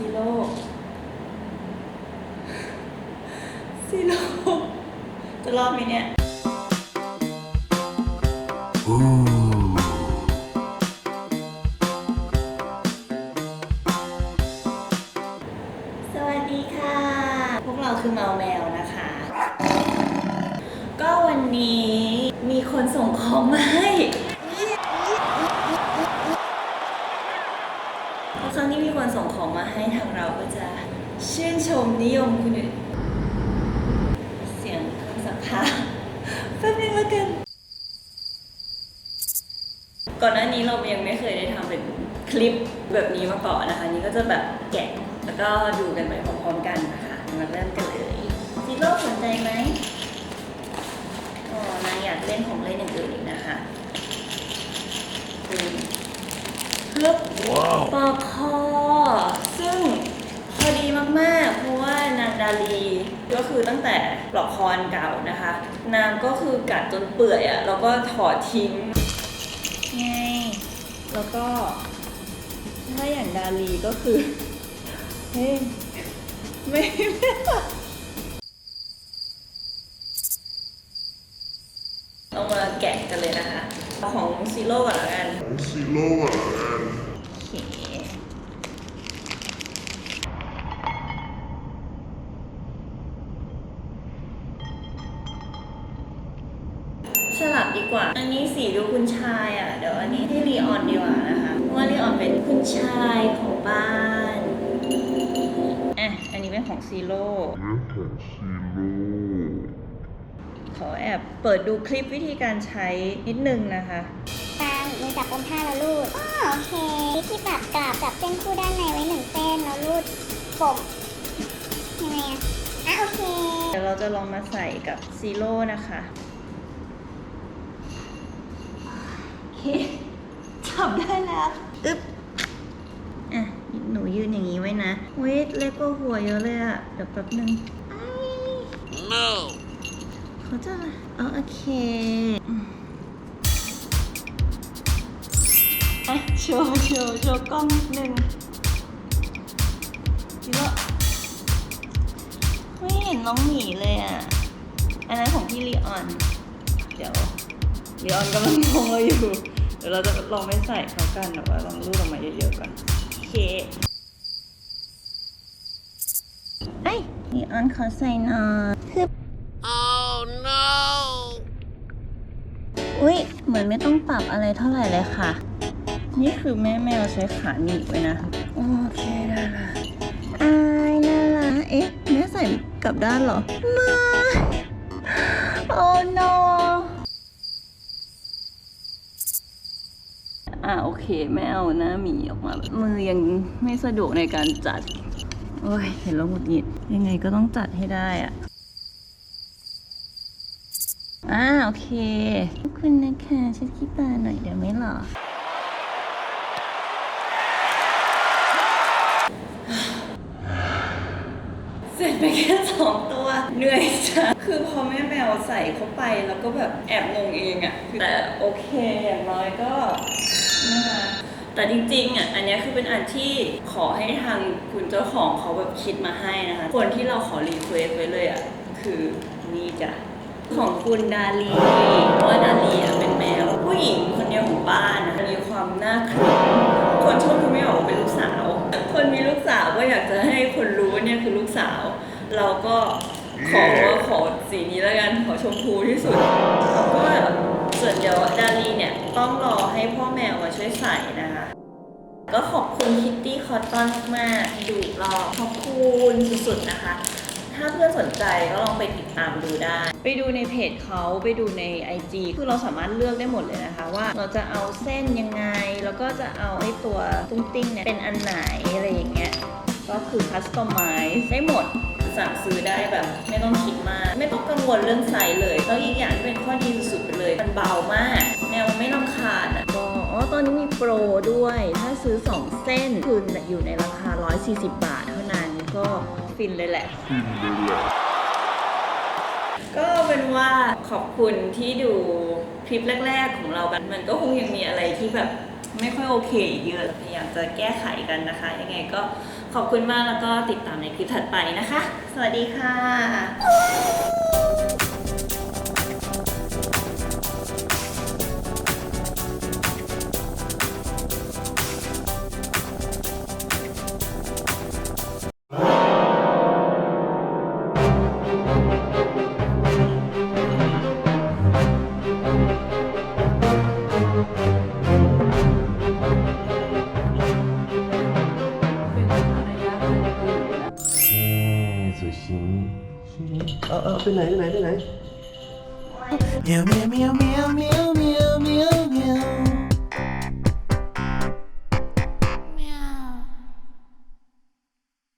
ซีโร่ซีโร่จะรอดไหมเนี่ยสวัสดีค่ะ พวกเราคือเมาแมวนะคะ ก็วันนี้มีคนส่งของมาให้ทุกค รั้งที่มีคนส่งของมาให้ทางเราก็จะชื่นชมนิยมคุณอื่นเสียงเครื่องสักผ้าแป๊บนึงแล้วกัน ก่อนหน้านี้เรายังไม่เคยได้ทำเป็นคลิปแบบนี้มาก่อนนะคะ นี่ก็จะแบบแกะแล้วก็ดูกันไปพร้อมๆกันนะคะมาเริ่มกันเลยซีโร่สนใจไหมอ๋อนางอยากเล่นของเล่นอย่างอื่นอีกนะคะอืมฮึบปอกคอ ซึ่งพอดีมากๆ เพราะว่านางดาลี ก็คือตั้งแต่ปลอกคออันเก่านะคะนางก็คือกัดจนเปื่อยอะ่ะแล้วก็ถอดทิ้งไงแล้วก็ถ้าอย่างดาลีก็คือเฮ้ยไม่ไม่เอามาแกะกันเลยนะคะเอาของซีโร่ก่อนแล้วกันซีโร่อะโอเคสลับ ดีกว่า อันนี้สีดูคุณชายอะ เดี๋ยวอันนี้ให้ลีออนดีกว่านะคะเพราะว่าลีออนเป็นคุณชายของบ้านอะอันนี้เป็นของซีโร่เรื่องของซีโร่ขอแอบเปิดดูคลิปวิธีการใช้นิดนึงนะคะตามมือจับอมผ้าแล้วรูดอ๋อโอเคที่ปรับกลับจับเส้นคู่ด้านในไว้หนึ่งเส้นแล้วรูดผมยังไงอะอะโอเค เดี๋ยวเราจะลองมาใส่กับซีโร่นะคะ โอ เคจับได้แล้วอึ๊บอะหนูยืนอย่างนี้ไว้นะเว้ยเล็กกว่าหัวเยอะเลยอะเดี๋ยวแป๊บนึง no เขาจะอ๋อโอเคอืมอะโชว์โชว์โชว์กล้องนิดนึงซีโร่ไม่เห็นน้องหมีเลยอะ อันนั้นของพี่ลีออน เดี๋ยว ลีออนกำลังมองเราอยู่ เดี๋ยวเราจะลองไปใส่เขากันแต่ว่าลองรูดออกมาเยอะๆก่อนโอเคเอ้ยลีออนขอใส่หน่อยคือ oh no อุ้ยเหมือนไม่ต้องปรับอะไรเท่าไหร่เลยค่ะ นี่คือแม่แมวใช้ขาหนีบไว้นะ โอเคได้ละอายน่ารักเอ๊ะแม่ใส่กลับด้านเหรอมาโอ้ no อ่าโอเคแม่เอาหน้าหมีออกมา มือยังไม่สะดวกในการจัด โอ้ย เห็นแล้วหงุดหงิดยังไงก็ต้องจัดให้ได้อะอ่าโอเค ขอบคุณนะคะเช็ดขี้ตาหน่อยเดี๋ยวไม่หรอเสร็จไปแค่สองตัว เหนื่อยจ้ะคือพอแม่แมวใส่เข้าไปแล้วก็แบบแอบงงเองอะแต่โอเคอย่างน้อยก็ นะคะแต่จริงๆอะอันนี้คือเป็นอันที่ขอให้ทางคุณเจ้าของเขาแบบคิดมาให้นะคะ คนที่เราขอรีเควสไว้เลยอะคือนี่จ้ะของคุณดาลีเพราะว่าดาลีอะเป็นแมวผู้หญิงคนเดียวของบ้านนะมีความน่าคลิปคนชอบคือไม่ออกว่าเป็นลูกสาว คนมีลูกสาวก็อยากจะให้คนรู้ว่าเนี่ยคือลูกสาว เราก็ขอว่าขอสีนี้แล้วกันขอชมพูที่สุดก็ ส่วนเดี๋ยวดาลีเนี่ยต้องรอให้พ่อแมวมาช่วยใส่นะคะ ก็ขอบคุณคิตตี้คอตตอนมากดูรอขอบคุณสุดๆนะคะ ถ้าเพื่อนสนใจก็ลองไปติดตามดูได้ ไปดูในเพจเขาไปดูใน IG คือเราสามารถเลือกได้หมดเลยนะคะ ว่าเราจะเอาเส้นยังไง แล้วก็จะเอาไอ้ตัวตุ้งติ้งเนี่ยเป็นอันไหนอะไรอย่างเงี้ยก็คือคัสตอมไมซ์ได้หมด สั่งซื้อได้แบบไม่ต้องคิดมาก ไม่ต้องกังวลเรื่องไซส์เลยแล้วอีกอย่างที่เป็นข้อดีสุดๆไปเลย มันเบามาก แนวมันไม่ลำคาญอะก็อ๋อตอนนี้มีโปรด้วย ถ้าซื้อ 2 เส้นคืออยู่ในราคา 140 บาท เท่านั้นก็ฟินเลยแหละฟินเลยแหละ ก็เป็นว่าขอบคุณที่ดูคลิปแรก ๆ ของเรากันมันก็คงยังมีอะไรที่แบบไม่ค่อยโอเคอีกเยอะพยายามจะแก้ไขกันนะคะ ยังไงก็ ขอบคุณมากแล้วก็ติดตามในคลิปถัดไปนะคะ สวัสดีค่ะ bên này bên này bên này.